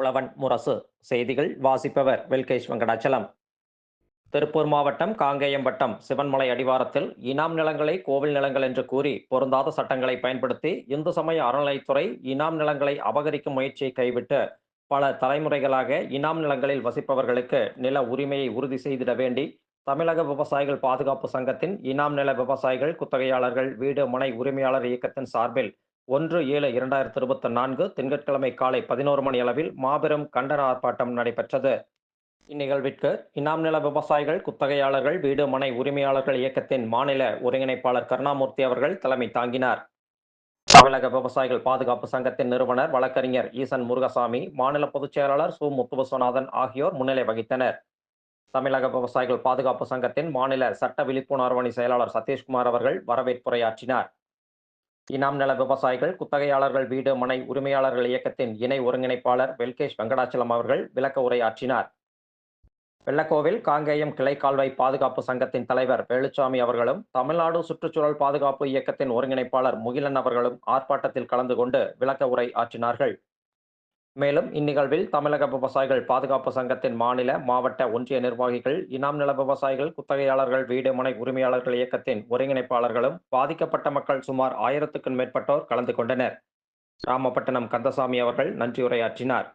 உழவன் முரசு. செய்திகள் வாசிப்பவர் வெல்கேஷ் வெங்கடாச்சலம். திருப்பூர் மாவட்டம் காங்கேயம் வட்டம் சிவன்மலை அடிவாரத்தில் இனாம் நிலங்களை கோவில் நிலங்கள் என்று கூறி பொருந்தாத சட்டங்களை பயன்படுத்தி இந்து சமய அறநிலைத்துறை இனாம் நிலங்களை அபகரிக்கும் முயற்சியை கைவிட்டு பல தலைமுறைகளாக இனாம் நிலங்களில் வசிப்பவர்களுக்கு நில உரிமையை உறுதி செய்திட வேண்டி தமிழக விவசாயிகள் பாதுகாப்பு சங்கத்தின் இனாம் நில விவசாயிகள் குத்தகையாளர்கள் வீடு மனை உரிமையாளர் இயக்கத்தின் சார்பில் ஒன்று ஏழு இரண்டாயிரத்தி இருபத்தி நான்கு திங்கட்கிழமை காலை பதினோரு மணி அளவில் மாபெரும் கண்டன ஆர்ப்பாட்டம் நடைபெற்றது. இந்நிகழ்விற்கு இனாம் நில விவசாயிகள் குத்தகையாளர்கள் வீடு மனை உரிமையாளர்கள் இயக்கத்தின் மாநில ஒருங்கிணைப்பாளர் கருணாமூர்த்தி அவர்கள் தலைமை தாங்கினார். தமிழக விவசாயிகள் பாதுகாப்பு சங்கத்தின் நிறுவனர் வழக்கறிஞர் ஈசன் முருகசாமி மாநில பொதுச் செயலாளர் சு. முத்துவசநாதன் ஆகியோர் முன்னிலை வகித்தனர். தமிழக விவசாயிகள் பாதுகாப்பு சங்கத்தின் மாநில சட்ட விழிப்புணர்வணி செயலாளர் சதீஷ்குமார் அவர்கள் வரவேற்புரையாற்றினார். இனாம் நில விவசாயிகள் குத்தகையாளர்கள் வீடு மனை உரிமையாளர்கள் இயக்கத்தின் இணை ஒருங்கிணைப்பாளர் வெல்கேஷ் வெங்கடாச்சலம் அவர்கள் விளக்க உரையாற்றினார் வெள்ளக்கோவில் காங்கேயம் கிளை கால்வாய் பாதுகாப்பு சங்கத்தின் தலைவர் வேலுச்சாமி அவர்களும் தமிழ்நாடு சுற்றுச்சூழல் பாதுகாப்பு இயக்கத்தின் ஒருங்கிணைப்பாளர் முகிலன் அவர்களும் ஆர்ப்பாட்டத்தில் கலந்து கொண்டு விளக்க உரை ஆற்றினார்கள். மேலும் இந்நிகழ்வில் தமிழக விவசாயிகள் பாதுகாப்பு சங்கத்தின் மாநில மாவட்ட ஒன்றிய நிர்வாகிகள் இனாம் நில விவசாயிகள் குத்தகையாளர்கள் வீடு மனை உரிமையாளர்கள் இயக்கத்தின் ஒருங்கிணைப்பாளர்களும் பாதிக்கப்பட்ட மக்கள் சுமார் ஆயிரத்துக்கும் மேற்பட்டோர் கலந்து கொண்டனர். ராமப்பட்டினம் கந்தசாமி அவர்கள் நன்றியுரையாற்றினார்.